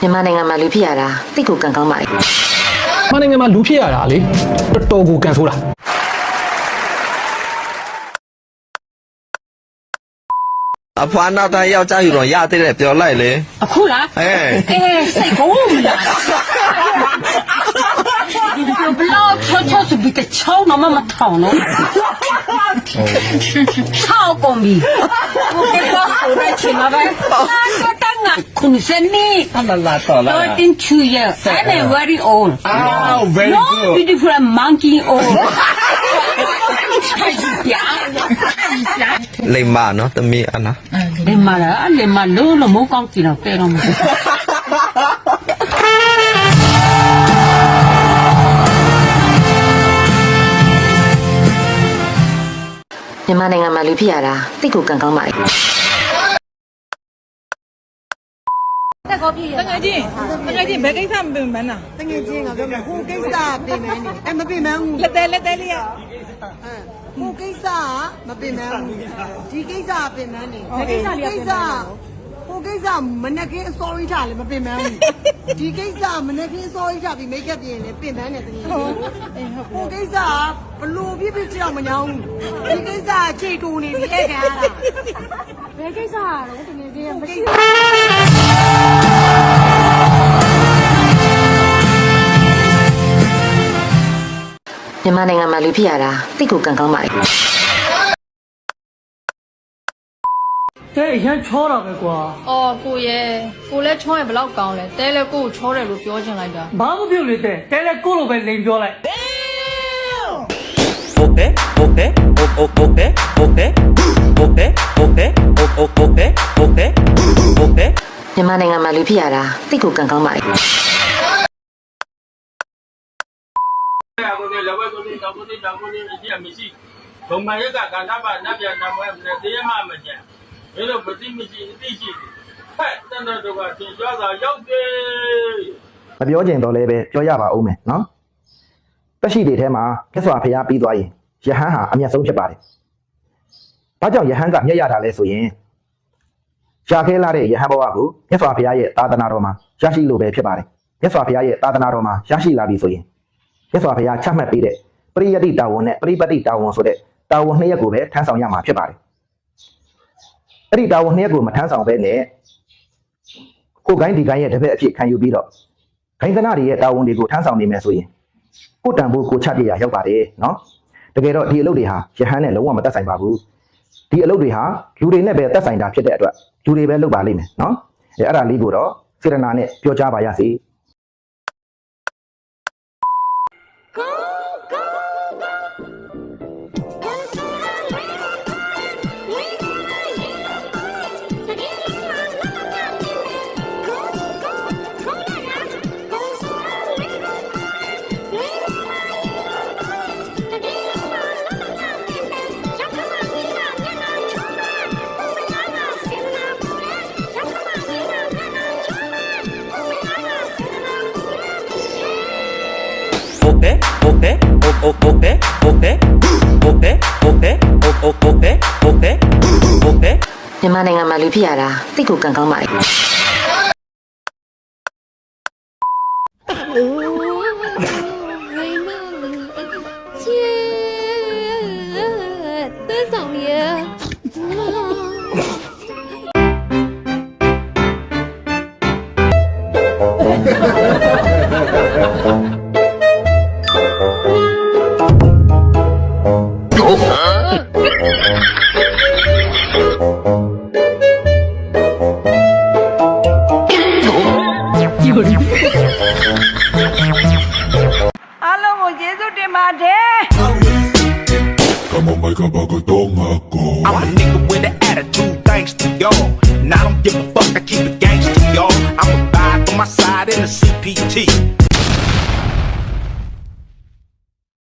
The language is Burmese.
မြန်မာနိုင်ငံမှာလူဖြစ်ရတာတိတ်ကိုကံကောင်းပါလေမနိုင်ငံမှာလူဖြစ်ရတာလေတော်တော်ကိုကန်ဆိုးတာအဖွားနောက်တိုင်းယောက်ျားယူတော့ရသေးတယ်ပြောလိုက်လေအခုလားဟဲ့အေးစိတ်ကိုမလားဒီလိုဘလောက်ချောချောစပြီးတချောင်းတော့မမထောင်နော်ချောက်ကုန်ပြီဘုကေတော့ဟိုရချင်မှာပဲ အာတန်းငါခုန်စနေအလလာတော်လာ32 years I'm a very old Oh, very no good. beautiful monkey old ပြာလိမ္မာနော်သမီးအနာလေမာလာလေမာလို့လို့မိုးကောင်းကြည့်တော့တဲ့တော့မဟုတ်မြန်မာနိုင်ငံမှာလူဖြစ်ရတာတိတ်ကိုကံကောင်းပါလေ တငယ်ချင်းတငယ်ချင်းဘယ်ကိစ္စမပင်မနာတငယ်ချင်းကပြောမယ်ဟိုကိစ္စပြင်မယ်နေအဲမပြင်မန်းဘူးလက်သေးလက်သေးလေးရအဲဟိုကိစ္စကမပြင်မန်းဘူးဒီကိစ္စကပြင်မန်းနေဒီကိစ္စလေးကပြင်မန်းဟိုကိစ္စမနက်ခင်း sorry ထားလည်းမပြင်မန်းဘူးဒီကိစ္စမနက်ခင်း sorry ထားပြီး make up ပြင်လည်းပြင်မန်းတယ်တငယ်ချင်းဟိုကိစ္စကဘလို့ပြပြကြောင်မညောင်းဘူးဒီကိစ္စကချိန်တူနေပြီအဲ့ခံရတာဘယ်ကိစ္စอ่ะတော့တကယ်ကြီးဟိုမကိရှိစ္မြန်မာနိုင်ငံမှာလူဖြစ်ရတာသိကိုကံကောင်းပါလေတဲအရန်ချောတာပဲကွာအော်ကိုရဲ့ကိုလည်းချောရင်ဘလောက်ကောင်းလဲတဲလည်းကိုကိုချောတယ်လို့ပြောချင်လိုက်တာဘာမှမပြုတ်လေတဲတဲလည်းကိုလိုပဲလိန်ပြောလိုက်ဟုတ်ပဲဟုတ်ပဲဟုတ်ဟုတ်ပဲဟုတ်ပဲဟုတ်ပဲဟုတ်ပဲဟုတ်ဟုတ်ဟုတ်ပဲဟုတ်ပဲဟုတ်ပဲမြန်မာနိုင်ငံမှာလူဖြစ်ရတာသိကိုကံကောင်းပါလေ ကိုယ်တောင်ကိုယ်တောင်ကိုယ်အကြည့်မရှိဘုံမရကကာသပါနတ်ပြန်နမွဲမနဲ့တရားမှမကြံဘယ်လိုမသိမရှိအသိရှိဖက်တန်တော်တို့ကသင်ကြားသာရောက်တယ်မပြောကျင်တော့လည်းပဲပြောရပါဦးမယ်နော်တက်ရှိတွေထဲမှာမြတ်စွာဘုရားပြီးသွားရင်ယဟန်ဟာအမျက်ဆုံးဖြစ်ပါတယ်။ဘာကြောင့်ယဟန်ကမျက်ရတာလဲဆိုရင်ရှားခဲလာတဲ့ယဟန်ဘဝကိုမြတ်စွာဘုရားရဲ့သာသနာတော်မှာရရှိလို့ပဲဖြစ်ပါတယ်။မြတ်စွာဘုရားရဲ့သာသနာတော်မှာရရှိလာပြီဆိုရင်မြတ်စွာဘုရားချမှတ်ပေးတဲ့ ပရိယတ္တိတာဝန်နဲ့ပရိပတ်တိတာဝန်ဆိုတဲ့တာဝန်နှစ်ရပ်ကိုပဲထမ်းဆောင်ရမှာဖြစ်ပါတယ်။အဲ့ဒီတာဝန်နှစ်ရပ်ကိုမထမ်းဆောင်ဘဲနဲ့ကိုယ်ကိုင်းဒီကိုင်းရဲ့တစ်ဖက်အဖြစ်ခံယူပြီးတော့ဂိုင်းကနာတွေရဲ့တာဝန်တွေကိုထမ်းဆောင်နေမယ်ဆိုရင်ကိုယ်တန်ဖို့ကိုချပြရရောက်ပါတယ်နော်တကယ်တော့ဒီအလုပ်တွေဟာယဟန်နဲ့လုံးဝမသက်ဆိုင်ပါဘူးဒီအလုပ်တွေဟာလူတွေနဲ့ပဲသက်ဆိုင်တာဖြစ်တဲ့အတွက်လူတွေပဲလုပ်ပါလိမ့်မယ်နော်အဲအဲ့ဒါလေးကိုတော့စေရနာနဲ့ပြောကြားပါရစေ tế ô tế ô ô ô tế ô tế ô tế you. Nagkabagatong ako I'm a nigga with an attitude thanks to y'all. And I don't give a fuck, I keep it gangster y'all. I'm a vibe for my side in a CPT